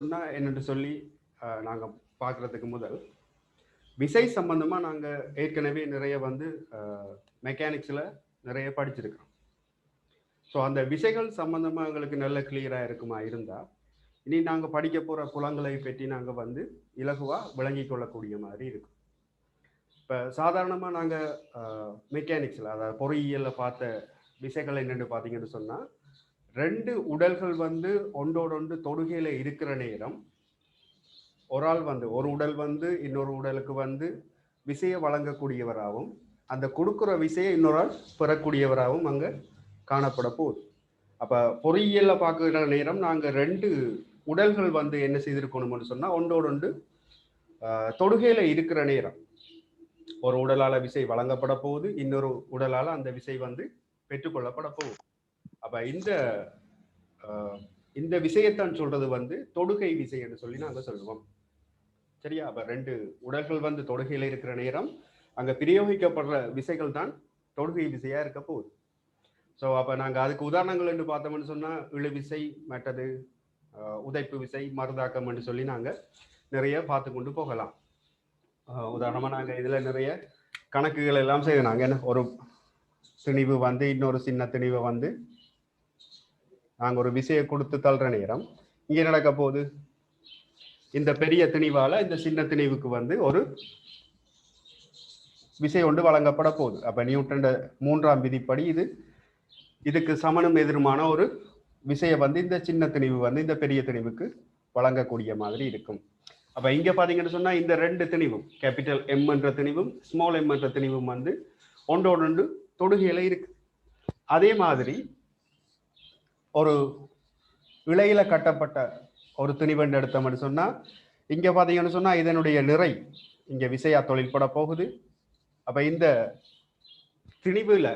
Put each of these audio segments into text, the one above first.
சொன்னால் என்னென்று சொல்லி நாங்கள் பார்க்குறதுக்கு முதல். விசை சம்பந்தமாக நாங்கள் ஏற்கனவே நிறைய வந்து மெக்கானிக்ஸில் நிறைய படிச்சிருக்கிறோம் ஸோ அந்த விசைகள் சம்பந்தமாக எங்களுக்கு நல்ல கிளியராக இருக்குமா இருந்தால் இனி நாங்கள் படிக்க போகிற புலங்களை பற்றி நாங்கள் வந்து இலகுவாக விளங்கி கொள்ளக்கூடிய மாதிரி இருக்கும். இப்போ சாதாரணமாக நாங்கள் மெக்கானிக்ஸில் அதாவது பொறியியலில் பார்த்த விசைகள் என்னென்னு பார்த்தீங்கன்னு சொன்னால் ரெண்டு உடல்கள் வந்து ஒன்றோடொன்று தொடுகையில் இருக்கிற நேரம் ஒரு ஆள் வந்து ஒரு உடல் வந்து இன்னொரு உடலுக்கு வந்து விசையை வழங்கக்கூடியவராகவும் அந்த கொடுக்குற விசையை இன்னொரு ஆள் பெறக்கூடியவராகவும் அங்கே காணப்பட போகுது. அப்போ பொறியியலில் பார்க்குற நேரம் நாங்கள் ரெண்டு உடல்கள் வந்து என்ன செய்திருக்கணும்னு சொன்னால் ஒன்றோடொன்று தொடுகையில் இருக்கிற நேரம். ஒரு உடலால் விசை வழங்கப்பட போகுது இன்னொரு உடலால் அந்த விசை வந்து பெற்றுக்கொள்ளப்பட போகுது. அப்ப இந்த இந்த விஷயத்தான் சொல்றது வந்து தொடுகை விசை என்று சொல்லி நாங்க சொல்லுவோம். சரியா? அப்ப ரெண்டு உடல்கள் வந்து தொடுகையில இருக்கிற நேரம் அங்க பிரயோகிக்கப்படுற விசைகள் தான் தொடுகை விசையா இருக்க போகுது. ஸோ அப்ப நாங்க அதுக்கு உதாரணங்கள் என்று பார்த்தோம்னு சொன்னா இழு விசை மற்றது உதைப்பு விசை மருதாக்கம் என்று சொல்லி நாங்க நிறைய பார்த்து கொண்டு போகலாம். உதாரணமாக உதாரணமா நாங்க இதுல நிறைய கணக்குகள் எல்லாம் செய்யணும் நாங்க என்ன ஒரு திணிவு வந்து இன்னொரு சின்ன திணிவை வந்து நாங்க ஒரு விசையை கொடுத்து தள்ளுற நேரம். இங்க நடக்க போகுது. இந்த பெரிய திணிவால இந்த சின்ன திணிவுக்கு வந்து ஒரு விசை ஒன்று வழங்கப்பட போகுது. அப்ப நியூட்டன் மூன்றாம் விதிப்படி இது இதுக்கு சமனும் எதிருமான ஒரு விசையை வந்து இந்த சின்ன திணிவு வந்து இந்த பெரிய திணிவுக்கு வழங்கக்கூடிய மாதிரி இருக்கும். அப்ப இங்க பாத்தீங்கன்னு சொன்னா இந்த ரெண்டு திணிவும் கேபிட்டல் எம் என்ற திணிவும் ஸ்மால் எம் என்ற திணிவும் வந்து ஒன்றோடொன்று தொடுகையில இருக்கு. அதே மாதிரி ஒரு இழையில கட்டப்பட்ட ஒரு திணிவண்டு எடுத்தோம்னு சொன்னால் இங்கே பார்த்தீங்கன்னு சொன்னால் இதனுடைய நிறை இங்கே விசையா தொழில்பட போகுது. அப்போ இந்த திணிவில்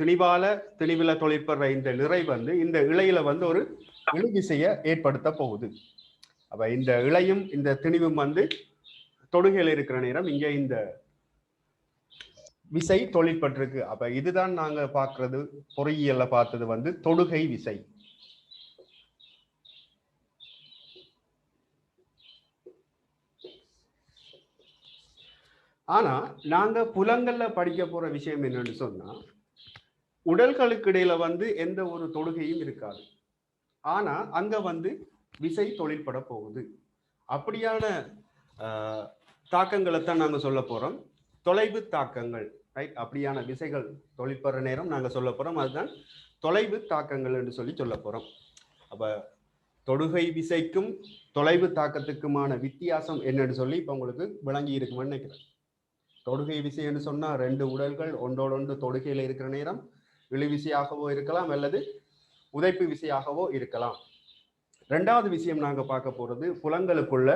திணிவால திணிவில் தொழிற்படுற இந்த நிறை வந்து இந்த இலையில வந்து ஒரு இழுவிசையை ஏற்படுத்த போகுது. அப்போ இந்த இழையும் இந்த திணிவும் வந்து தொடுகையில் இருக்கிற நேரம் இங்கே இந்த விசை தொழிற்பட்டிருக்கு. அப்ப இதுதான் நாங்க பாக்குறது பொறியியல்ல பார்த்தது வந்து தொடுகை விசை. ஆனா நாங்க புலங்கள்ல படிக்க போற விஷயம் என்னன்னு சொன்னா உடல்களுக்கு இடையில வந்து எந்த ஒரு தொடுகையும் இருக்காது. ஆனா அங்க வந்து விசை தொழிற்பட போகுது. அப்படியான தாக்கங்களை தான் நாங்க சொல்ல போறோம். தொலைவு தாக்கங்கள். ரைட் அப்படியான விசைகள் தொழிற்படுற நேரம் நாங்கள் சொல்ல போகிறோம் அதுதான் தொலைவு தாக்கங்கள் என்று சொல்லி சொல்ல போகிறோம் அப்போ தொடுகை விசைக்கும் தொலைவு தாக்கத்துக்குமான வித்தியாசம் என்னன்னு சொல்லி இப்போ உங்களுக்கு விளங்கி இருக்குமென்னு நினைக்கிறேன். தொடுகை விசை என்று ரெண்டு உடல்கள் ஒன்றோடொன்று தொடுகையில் இருக்கிற நேரம் இழு விசையாகவோ இருக்கலாம் அல்லது உதைப்பு விசையாகவோ இருக்கலாம். ரெண்டாவது விஷயம் நாங்கள் பார்க்க போகிறது புலங்களுக்குள்ள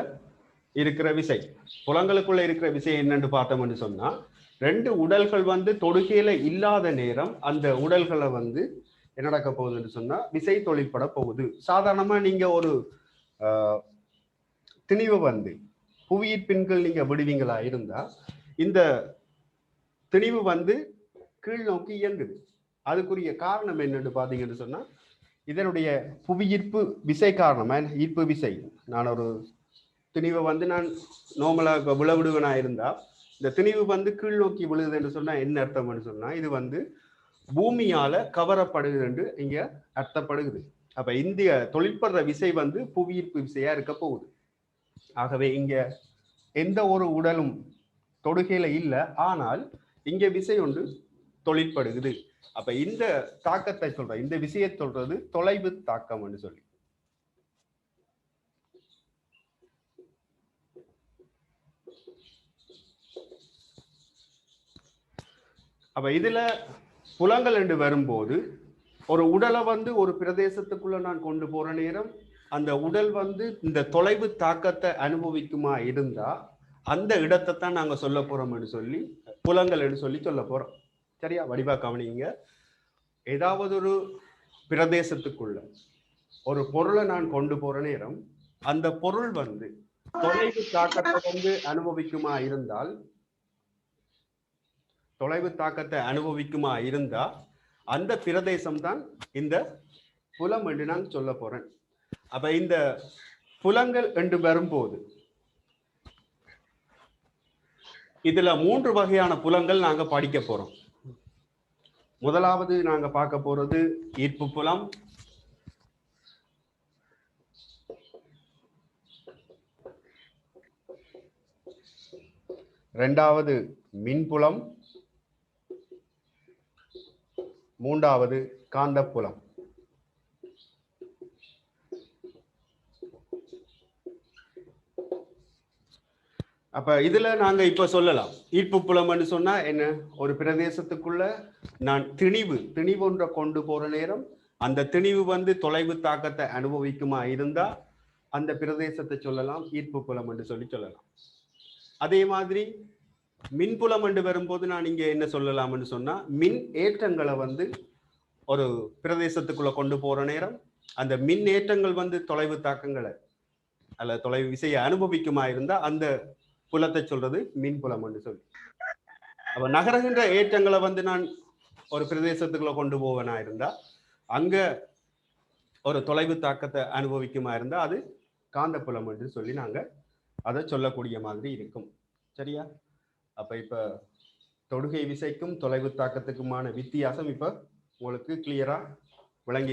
இருக்கிற விசை. புலங்களுக்குள்ள இருக்கிற விசை என்னன்னு பார்த்தோம்னு சொன்னால் ரெண்டு உடல்கள் வந்து தொடுகையில இல்லாத நேரம் அந்த உடல்களை வந்து என்ன நடக்க போகுதுன்னு சொன்னா விசை தொழிற்பட போகுது. சாதாரணமா நீங்க ஒரு திணிவு வந்து புவியீர்ப்பின்கள் நீங்க விடுவீங்களா இருந்தா இந்த திணிவு வந்து கீழ் நோக்கி இயங்குது. அதுக்குரிய காரணம் என்னன்னு பாத்தீங்கன்னு சொன்னா இதனுடைய புவியீர்ப்பு விசை காரணமா ஈர்ப்பு விசை. நான் ஒரு திணிவை வந்து நான் நோமலாக இப்போ விழவிடுவனா இருந்தா இந்த திணிவு வந்து கீழ் நோக்கி விழுதுன்னு சொன்னா என்ன அர்த்தம்னு சொன்னா இது வந்து பூமியால கவரப்படுது என்று இங்க அர்த்தப்படுகிறது. அப்ப இந்திய தொழிற்படுற விசை வந்து புவியீர்ப்பு விசையா இருக்க போகுது. ஆகவே இங்க எந்த ஒரு உடலும் தொடுகையில இல்லை ஆனால் இங்க விசை ஒன்று தொழிற்படுகிறது. அப்ப இந்த தாக்கத்தை சொல்ற இந்த விசையை சொல்றது தொலைவு தாக்கம்னு சொல்லி. அப்ப இதுல புலங்கள் என்று வரும்போது ஒரு உடலை வந்து ஒரு பிரதேசத்துக்குள்ள நான் கொண்டு போற நேரம் அந்த உடல் வந்து இந்த தொலைவு தாக்கத்தை அனுபவிக்குமா இருந்தா அந்த இடத்தை தான் நாங்க சொல்ல போறோம்னு சொல்லி புலங்கள் சொல்லி சொல்ல போறோம். சரியா? வடிவா கவனிங்க. ஏதாவது ஒரு பிரதேசத்துக்குள்ள ஒரு பொருளை நான் கொண்டு போற நேரம் அந்த பொருள் வந்து தொலைவு தாக்கத்தை வந்து அனுபவிக்குமா இருந்தால் தொலைவு தாக்கத்தை அனுபவிக்குமா இருந்தா அந்த பிரதேசம் தான் இந்த புலம் என்று நான் சொல்ல போறேன். அப்ப இந்த புலங்கள் என்று வரும்போது இதுல மூன்று வகையான புலங்கள் நாங்க படிக்க போறோம். முதலாவது நாங்க பார்க்க போறது ஈர்ப்பு புலம் ரெண்டாவது மின்புலம் மூன்றாவது காந்தப்புலம். அப்ப இதுல நாங்க இப்ப சொல்லலாம். ஈர்ப்பு புலம்னு சொன்னா என்ன? ஒரு பிரதேசத்துக்குள்ள நான் திணிவு திணிவு ஒன்றை கொண்டு போற நேரம் அந்த திணிவு வந்து தொலைவு தாக்கத்தை அனுபவிக்குமா இருந்தா அந்த பிரதேசத்தை சொல்லலாம் ஈர்ப்பு புலம் என்று சொல்லி சொல்லலாம். அதே மாதிரி மின்புலம் என்று வரும்போது நான் இங்கே என்ன சொல்லலாம்னு சொன்னால் மின் ஏற்றங்களை வந்து ஒரு பிரதேசத்துக்குள்ளே கொண்டு போகிற நேரம் அந்த மின் ஏற்றங்கள் வந்து தொலைவு தாக்கங்களை அல்ல தொலைவு விசையை அனுபவிக்குமா இருந்தால் அந்த புலத்தை சொல்றது மின்புலம் என்று சொல்லி. அப்போ நகரகின்ற ஏற்றங்களை வந்து நான் ஒரு பிரதேசத்துக்குள்ள கொண்டு போவனா இருந்தால் அங்க ஒரு தொலைவு தாக்கத்தை அனுபவிக்குமா இருந்தால் அது காந்தப்புலம் என்று சொல்லி நாங்க அதை சொல்லக்கூடிய மாதிரி இருக்கும். சரியா? அப்ப இப்ப தொடுகை விசைக்கும் தொலைவு தாக்கத்துக்குமான வித்தியாசம் இப்ப உங்களுக்கு கிளியரா விளங்கி